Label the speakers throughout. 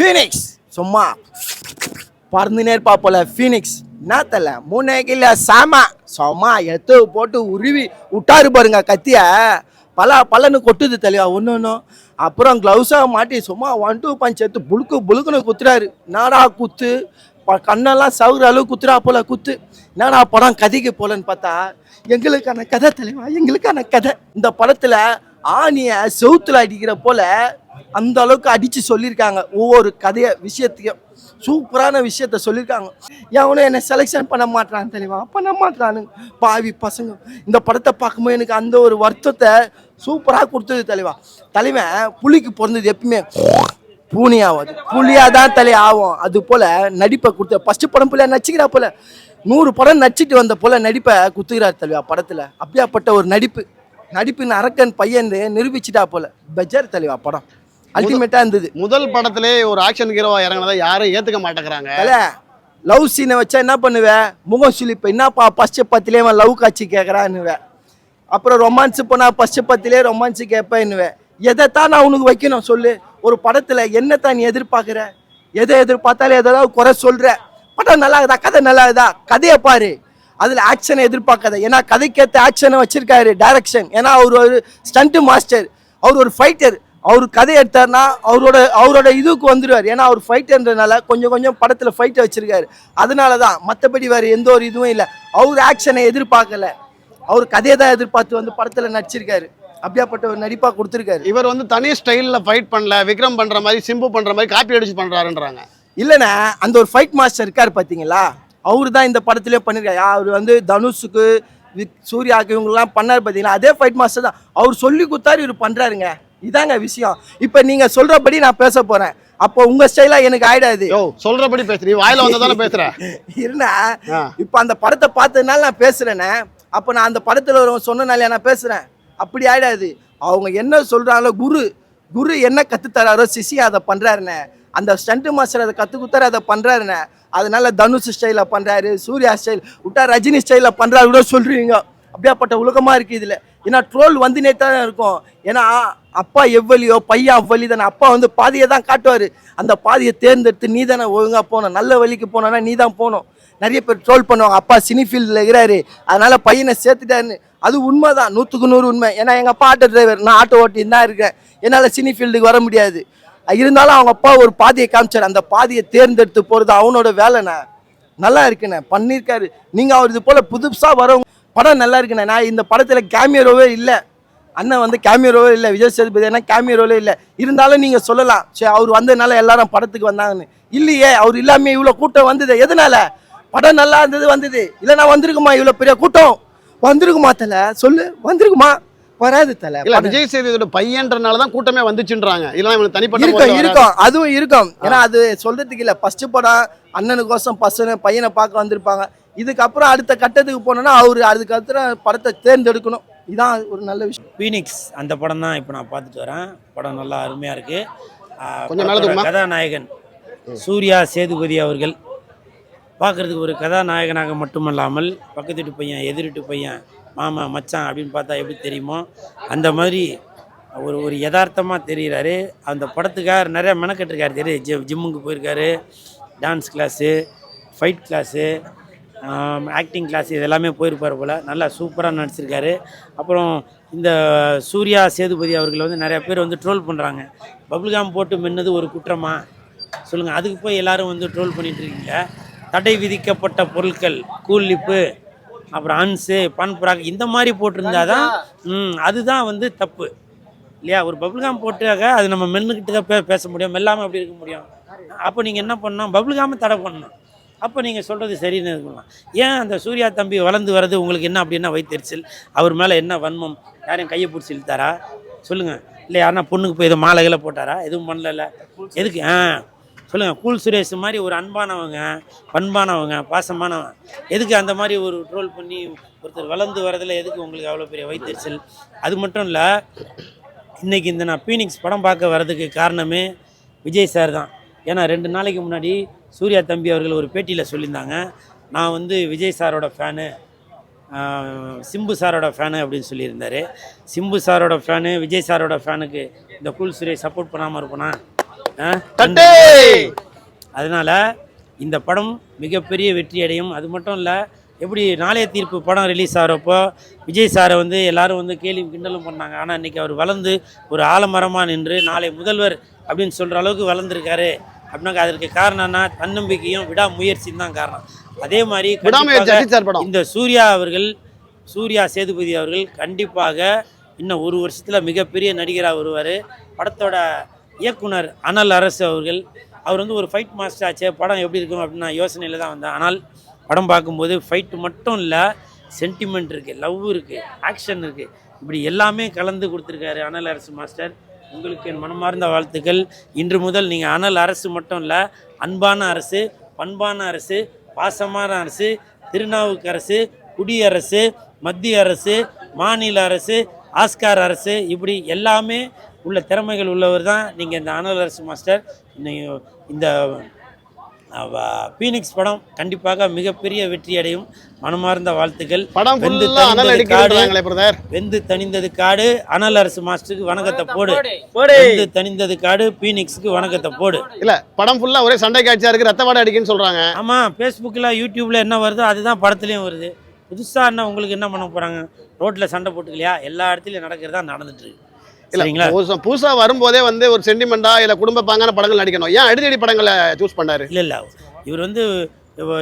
Speaker 1: Phoenix சும்மா. பறந்துனே இருப்பா போல ஃபீனிக்ஸ் என்ன தெரியல மூணு சாமா சும்மா எத்து போட்டு உருவி விட்டாரு பாருங்க கத்திய. பல பலன்னு கொட்டுது தெளிவா ஒன்று ஒன்றும் அப்புறம் க்ளவுஸாக மாட்டி சும்மா ஒன் டூ பஞ்ச் எடுத்து புழுக்கு புழுக்குன்னு குத்துறாரு. நாடா குத்து? கண்ணெல்லாம் சவுகிற அளவு குத்துறா போல குத்து. என்னடா படம் கதைக்கு போலன்னு பார்த்தா எங்களுக்கான கதை தெளிவா எங்களுக்கான கதை. இந்த படத்தில் ஆணியை செவுத்துல அடிக்கிற போல அந்த அளவுக்கு அடிச்சு சொல்லியிருக்காங்க. ஒவ்வொரு கதையை விஷயத்தையும் சூப்பரான விஷயத்த சொல்லியிருக்காங்க. எவனும் என்னை செலெக்ஷன் பண்ண மாட்டான் தெளிவா பண்ண மாட்டானு பாவி பசங்க. இந்த படத்தை பார்க்கும்போது எனக்கு அந்த ஒரு வருத்தத்தை சூப்பராக கொடுத்தது தலைவா. தலைவன் புலிக்கு பிறந்தது எப்பயுமே பூனி ஆகாது புலியாக தான் தலை ஆகும். அது போல நடிப்பை கொடுத்த ஃபஸ்ட்டு படம் போல நடிச்சுக்கிறா போல. நூறு படம் நடிச்சிட்டு வந்த போல நடிப்பை குத்துக்கிறார் தலைவா படத்தில். அப்படியாப்பட்ட ஒரு நடிப்பு. நடிப்பின் அரக்கன் பையன் நிரூபிச்சிட்டா போல. பெஜார் தலைவா படம். அல்டிமேட்டாக இருந்தது.
Speaker 2: முதல் படத்திலே ஒரு ஆக்ஷன் ஹீரோவா இறங்கினதை யாரும் ஏத்துக்க மாட்டேங்கிறாங்க.
Speaker 1: லவ் சீனை வச்சா என்ன பண்ணுவேன் முகம் சுளிப்பு. என்னப்பா ஃபஸ்ட்டு பத்திலே அவன் லவ் காட்சி கேட்குறான்னுவேன் அப்புறம் ரொமான்ஸ் போனா ஃபஸ்ட்டு பத்திலே ரொமான்ஸ் கேட்பேன்னுவேன் எதைத்தான் நான் உனக்கு வைக்கணும் சொல்லு. ஒரு படத்தில் என்னத்தான் நீ எதிர்பார்க்குற? எதை எதிர்பார்த்தாலும் எதாவது குறை சொல்கிற படம் நல்லா இருக்குதா கதை நல்லா இருக்குதா கதையை பாரு. அதில் ஆக்ஷனை எதிர்பார்க்காத. ஏன்னா கதைக்கேற்ற ஆக்ஷனை வச்சிருக்காரு டைரக்ஷன் ஏன்னா அவர் ஒரு ஸ்டண்ட்டு மாஸ்டர் அவர் ஒரு ஃபைட்டர் அவர் கதை எடுத்தார்னா அவரோட அவரோட இதுக்கு வந்துடுவார் ஏன்னா அவர் ஃபைட்டர்ன்றனால கொஞ்சம் கொஞ்சம் படத்தில் ஃபைட்டை வச்சிருக்காரு. அதனால தான் மற்றபடி வேறு எந்த ஒரு இதுவும் இல்லை. அவர் ஆக்ஷனை எதிர்பார்க்கல. அவர் கதையை தான் எதிர்பார்த்து வந்து படத்தில் நடிச்சிருக்காரு. அப்படியாப்பட்ட ஒரு நடிப்பாக கொடுத்துருக்காரு.
Speaker 2: இவர் வந்து தனி ஸ்டைல்ல ஃபைட் பண்ணல விக்ரம் பண்ற மாதிரி சிம்பு பண்ற மாதிரி காப்பி அடிச்சு பண்றாருன்றாங்க.
Speaker 1: இல்லைண்ணே அந்த ஒரு ஃபைட் மாஸ்டர் இருக்கார் பார்த்தீங்களா அவர் தான் இந்த படத்துலேயே பண்ணியிருக்காரு அவர் வந்து தனுஷுக்கு விக் சூர்யாவுக்கு இவங்கெல்லாம் பண்ணார் பார்த்தீங்களா அதே ஃபைட் மாஸ்டர் தான். அவர் சொல்லி கொடுத்தாரு இவர் பண்ணுறாருங்க இதாங்க விஷயம். இப்போ நீங்கள் சொல்கிறபடி நான் பேச போகிறேன் அப்போ உங்கள் ஸ்டைலாக எனக்கு ஆயிடாது
Speaker 2: யோ சொல்றபடி பேசுற நீ வாயில வந்ததானே பேசுற. ஆ.
Speaker 1: இப்போ அந்த படத்தை பார்த்ததுனால நான் பேசுறேனே. அப்போ நான் அந்த படத்தில் ஒரு சொன்னனால நான் பேசுறேன். அப்படி ஆயிடாது அவங்க என்ன சொல்றாங்களோ குரு. குரு என்ன கற்றுத்தராரோ சிசி அதை பண்றாருண்ணே அந்த ஸ்டண்ட் மாஸ்டர் அதை கற்றுக் கொடுத்தாரு அதை பண்றாருண்ணே அதனால தனுஷ் ஸ்டைலில் பண்றாரு சூர்யா ஸ்டைல் விட்டா ரஜினி ஸ்டைலில் பண்றாரு கூட சொல்றீங்க. அப்படியாப்பட்ட உலகமா இருக்கு இதுல. ஏன்னா ட்ரோல் வந்துனே தான் இருக்கும். ஏன்னா அப்பா எவ்வளியோ பையன் வழி தானே அப்பா வந்து பாதியை தான் காட்டுவார். அந்த பாதியை தேர்ந்தெடுத்து நீ தானே ஒழுங்காக போகணும். நல்ல வழிக்கு போனோன்னா நீ தான் போகணும். நிறைய பேர் ட்ரோல் பண்ணுவாங்க. அப்பா சினி ஃபீல்டில் இருக்கிறாரு. அதனால் பையனை சேர்த்துட்டாருன்னு. அது உண்மை தான் நூற்றுக்கு நூறு உண்மை. ஏன்னா எங்கள் அப்பா ஆட்டோ டிரைவர் நான் ஆட்டோ ஓட்டி தான் இருக்கேன். என்னால் சினி ஃபீல்டுக்கு வர முடியாது. இருந்தாலும் அவங்க அப்பா ஒரு பாதியை காமிச்சார். அந்த பாதியை தேர்ந்தெடுத்து போகிறது அவனோட வேலைண்ணே. நல்லா இருக்குண்ணே. பண்ணியிருக்காரு. நீங்கள் அவர் இது போல் புதுசாக வரவங்க படம் நல்லா இருக்குண்ணே. நான் இந்த படத்தில் கேமியரோவே இல்லை. அண்ணன் வந்து கேமியரோவே இல்லை விஜய் சேதுபதி அண்ணா கேமியரோவே இல்லை. இருந்தாலும் நீங்கள் சொல்லலாம் சரி அவர் வந்ததுனால எல்லாரும் படத்துக்கு வந்தாங்கன்னு. இல்லையே அவர் இல்லாமல் இவ்வளோ கூட்டம் வந்தது எதனால? படம் நல்லா இருந்தது வந்தது. இல்லைன்னா வந்திருக்குமா இவ்வளோ பெரிய கூட்டம்? வந்திருக்குமா தலை? சொல்லு வந்திருக்குமா? வராது தலை
Speaker 2: இல்ல விஜய் சேதுவோட பையன்றனால தான் கூட்டமே வந்துச்சுன்றாங்க. இல்ல இவனுக்கு தனிப்பட்ட
Speaker 1: இருக்கும். இருக்கும் அதுவும் இருக்கும். ஏன்னா அது சொல்றதுக்கு இல்ல. ஃபர்ஸ்ட் படம் அண்ணனுக்கோசம் பசங்க பையனை பார்க்க வந்திருப்பாங்க. இதுக்கப்புறம் அடுத்த கட்டத்துக்கு போனோம்னா அவரு அதுக்கப்புறம் படத்தை தேர்ந்தெடுக்கணும். இதான் ஒரு நல்ல விஷயம்.
Speaker 3: ஃபீனிக்ஸ் அந்த படம் தான் இப்போ நான் பார்த்துட்டு வரேன். படம் நல்லா அருமையாக இருக்குது? கதாநாயகன் சூர்யா சேதுபதி அவர்கள். பார்க்குறதுக்கு ஒரு கதாநாயகனாக மட்டுமல்லாமல் பக்கத்து வீட்டு பையன் எதிர் வீட்டு பையன் மாமா மச்சான் அப்படின்னு பார்த்தா எப்படி தெரியுமோ அந்த மாதிரி ஒரு ஒரு யதார்த்தமாக தெரிகிறாரு அந்த படத்துக்காக நிறைய மெனக்கெட்டிருக்காரு. தெரியும் ஜி ஜிம்முக்கு போயிருக்காரு. Dance class fight class acting class இது எல்லாமே போயிருப்பார் போல். நல்லா சூப்பராக நடிச்சிருக்காரு. அப்புறம் இந்த சூர்யா சேதுபதி அவர்களை வந்து நிறைய பேர் வந்து ட்ரோல் பண்ணுறாங்க பபுல்காம் போட்டு மென்னது ஒரு குற்றமா? சொல்லுங்கள் அதுக்கு போய் எல்லாரும் வந்து ட்ரோல் பண்ணிட்டு இருக்கீங்க. தடை விதிக்கப்பட்ட பொருட்கள் கூலிப்பு அப்புறம் அன்ஸு பன் புறாக் இந்த மாதிரி போட்டிருந்தா தான் அதுதான் வந்து தப்பு. இல்லையா? ஒரு பபுல்காம் போட்டாக அது நம்ம மென்னுக்கிட்டு தான் பேச முடியும். மெல்லாமல் எப்படி இருக்க முடியும். அப்போ நீங்கள் என்ன பண்ணணும்? பபுல்காம தடை பண்ணணும். அப்போ நீங்கள் சொல்கிறது சரின்னு இருக்கலாம். ஏன் அந்த சூர்யா தம்பி வளர்ந்து வர்றது உங்களுக்கு என்ன அப்படின்னா வைத்தெரிச்சல்? அவர் மேலே என்ன வன்மம்? யாரையும் கையை பிடிச்சி இழுத்தாரா? சொல்லுங்கள் இல்லை யாருன்னா பொண்ணுக்கு போய் எதுவும் மாலைகளை போட்டாரா? எதுவும் பண்ணல எதுக்கு? ஆ. சொல்லுங்கள் கூல் சுரேஷ் மாதிரி ஒரு அன்பானவங்க பண்பானவங்க பாசமானவங்க எதுக்கு அந்த மாதிரி ஒரு ட்ரோல் பண்ணி ஒருத்தர் வளர்ந்து வரதில் எதுக்கு உங்களுக்கு அவ்வளோ பெரிய வைத்தறிச்சல் அது மட்டும் இல்லை இன்றைக்கி இந்த நான் பீனிக்ஸ் படம் பார்க்க வர்றதுக்கு காரணமே விஜய் சார் தான். ஏன்னா ரெண்டு நாளைக்கு முன்னாடி சூர்யா தம்பி அவர்கள் ஒரு பேட்டியில் சொல்லியிருந்தாங்க. நான் வந்து விஜய் சாரோட ஃபேனு சிம்பு சாரோட ஃபேனு அப்படின்னு சொல்லியிருந்தாரு. சிம்பு சாரோட ஃபேனு விஜய் சாரோட ஃபேனுக்கு இந்த கூல் சுரேஷ் சப்போர்ட் பண்ணாமல் இருப்பனா? அதனால இந்த படம் மிகப்பெரிய வெற்றி அடையும். அது மட்டும் இல்லை எப்படி நாளைய தீர்ப்பு படம் ரிலீஸ் ஆகிறப்போ விஜய் சாரை வந்து எல்லாரும் வந்து கேலியும் கிண்டலும் பண்ணாங்க. ஆனால் இன்னைக்கு அவர் வளர்ந்து ஒரு ஆலமரமாக நின்று நாளை முதல்வர் அப்படின்னு சொல்கிற அளவுக்கு வளர்ந்துருக்காரு. அப்படின்னாக்க அதற்கு காரணம்னா தன்னம்பிக்கையும் விடாமுயற்சியும் தான் காரணம். அதே மாதிரி இந்த சூர்யா அவர்கள் சூர்யா சேதுபதி அவர்கள் கண்டிப்பாக இன்னும் ஒரு வருஷத்தில் மிகப்பெரிய நடிகராக வருவார். படத்தோட இயக்குனர் அனல் அரசு அவர்கள் அவர் வந்து ஒரு ஃபைட் மாஸ்டர் ஆச்சே படம் எப்படி இருக்கும் அப்படின்னு நான் யோசனையில் தான் வந்தேன் ஆனால் படம் பார்க்கும்போது ஃபைட்டு மட்டும் இல்லை சென்டிமெண்ட் இருக்குது லவ் இருக்குது ஆக்ஷன் இருக்குது இப்படி எல்லாமே கலந்து கொடுத்துருக்காரு அனல் அரசு மாஸ்டர் உங்களுக்கு என் மனமார்ந்த வாழ்த்துக்கள். இன்று முதல் நீங்கள் அனல் அரசு மட்டும் இல்லை அன்பான அரசு பண்பான அரசு பாசமான அரசு திருநாவுக்கரசு குடியரசு மத்திய அரசு மாநில அரசு ஆஸ்கார் அரசு இப்படி எல்லாமே உள்ள திறமைகள் உள்ளவர் தான் நீங்கள் இந்த அனல் அரசு மாஸ்டர். இந்த பீனிக்ஸ் படம் கண்டிப்பாக மிகப்பெரிய வெற்றி அடையும் மனமார்ந்த வாழ்த்துக்கள்.
Speaker 2: படம்
Speaker 3: வெந்து தணிந்தது காடு. வெந்து தணிந்தது காடு. அனல் அரசு மாஸ்டருக்கு வணக்கத்தை போடு. வெந்து தணிந்தது காடு. பீனிக்ஸுக்கு வணக்கத்தை போடு.
Speaker 2: இல்ல படம் ஃபுல்லா ஒரே சண்டை காட்சியா இருக்கு ரத்த வாடை அடிக்குன்னு சொல்றாங்க.
Speaker 3: ஆமாம் ஃபேஸ்புக்கில் யூடியூப்பில் என்ன வருதோ அதுதான் படத்துலேயும் வருது. புதுசாக என்ன உங்களுக்கு என்ன பண்ண போகிறாங்க ரோட்டில் சண்டை போட்டுக்கலையா? எல்லா இடத்துலையும் நடக்கிறதா நடந்துட்டு இருக்கு.
Speaker 2: இல்ல
Speaker 3: சரிங்களா?
Speaker 2: புதுசா- புதுசா வரும்போதே வந்து ஒரு சென்டிமெண்டா இல்ல குடும்ப பாங்கான படங்கள் நடிக்கணும். ஏன் அடிதடி படங்களை சூஸ் பண்ணாரு?
Speaker 3: இல்லை இல்லை. இவர் வந்து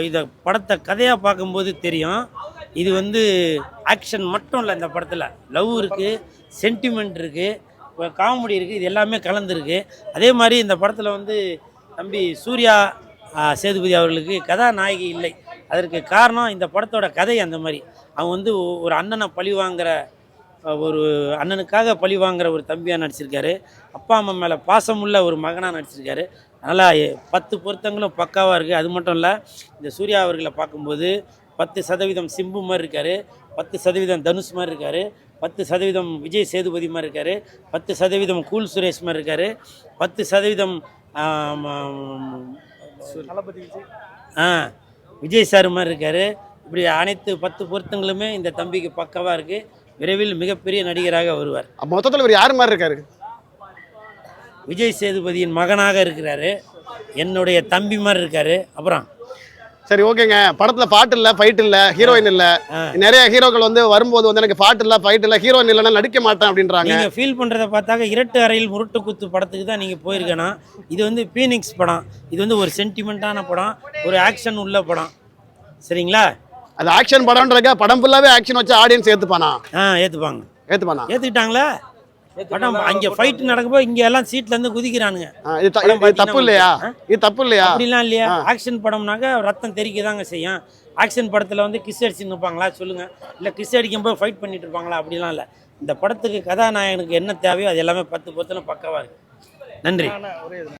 Speaker 3: இத படத்தை கதையாக பார்க்கும்போது தெரியும். இது வந்து ஆக்ஷன் மட்டும் இல்லை இந்த படத்தில். லவ் இருக்குது சென்டிமெண்ட் இருக்குது காமெடி இருக்குது இது எல்லாமே கலந்துருக்கு. அதே மாதிரி இந்த படத்தில் வந்து தம்பி சூர்யா சேதுபதி அவர்களுக்கு கதாநாயகி இல்லை. அதற்கு காரணம் இந்த படத்தோட கதை அந்த மாதிரி. அவன் வந்து ஒரு அண்ணனை பழி வாங்குற ஒரு அண்ணனுக்காக பழி வாங்குற ஒரு தம்பியாக நடிச்சிருக்காரு. அப்பா அம்மா மேலே பாசமுள்ள ஒரு மகனாக நடிச்சிருக்காரு. அதனால் பத்து பொருத்தங்களும் பக்காவாக இருக்குது அது மட்டும் இல்லை இந்த சூர்யா அவர்களை பார்க்கும்போது பத்து சதவீதம் சிம்பு மாதிரி இருக்கார். பத்து சதவீதம் தனுஷ் மாதிரி இருக்கார். பத்து சதவீதம் விஜய் சேதுபதி மாதிரி இருக்கார். பத்து சதவீதம் கூல் சுரேஷ் மாதிரி இருக்கார். பத்து சதவீதம் ஆ விஜய் சார் மாதிரி இருக்கார். இப்படி அனைத்து பத்து பொருத்தங்களுமே இந்த தம்பிக்கு பக்கவாக இருக்குது விரைவில் மிகப்பெரிய நடிகராக வருவார்.
Speaker 2: மொத்தத்துல இவர் யார் மாதிரி இருக்காரு?
Speaker 3: விஜய் சேதுபதியின் மகனாக இருக்கிறாரு. என்னுடைய தம்பி மாதிரி இருக்காரு. அப்புறம்
Speaker 2: சரி ஓகேங்க. படத்துல பாட்டு இல்ல ஃபைட் இல்ல ஹீரோயின் இல்ல. நிறைய ஹீரோக்கள் வந்து வரும்போது வந்து எனக்கு பாட்டு இல்ல ஃபைட் இல்ல ஹீரோயின் இல்லைன்னா நடிக்க மாட்டேன் அப்படின்றாங்க.
Speaker 3: நீங்க ஃபீல் பண்றத பார்த்தாக்க இரட்டு அறையில் முரட்டு குத்து படத்துக்கு தான் நீங்க போயிருக்கணும் இது வந்து பீனிக்ஸ் படம். இது வந்து ஒரு சென்டிமெண்ட்டான படம். ஒரு ஆக்ஷன் உள்ள படம். சரிங்களா?
Speaker 2: அது ஆக்ஷன் படம்ன்றக்க படம் ஃபுல்லாவே ஆக்ஷன் வச்சு ஆடியன்ஸ் ஏத்துப்பானா?
Speaker 3: ஆ ஏத்துப்பாங்க.
Speaker 2: ஏத்துப்பானா?
Speaker 3: ஏத்துக்கிட்டாங்களா? படம் அங்க ஃபைட் நடக்கும்போது இங்க எல்லாம் சீட்ல இருந்து குதிக்கிறானுங்க.
Speaker 2: இது தப்பு இல்லையா? இது தப்பு இல்லையா?
Speaker 3: அப்படிலாம் இல்லையா. ஆக்ஷன் படம்னாக்க ரத்தம் தெறிக்க தாங்க செய்யும். ஆக்ஷன் படத்தில் வந்து கிஸ் அடிச்சு நிற்பாங்களா சொல்லுங்க. இல்லை கிஸ் அடிக்கும்போது ஃபைட் பண்ணிட்டு இருப்பாங்களா? அப்படிலாம் இல்லை. இந்த படத்துக்கு கதாநாயகனுக்கு என்ன தேவையோ அது எல்லாமே பத்து பொருத்தலும் பக்கவாக இருக்கு. நன்றி.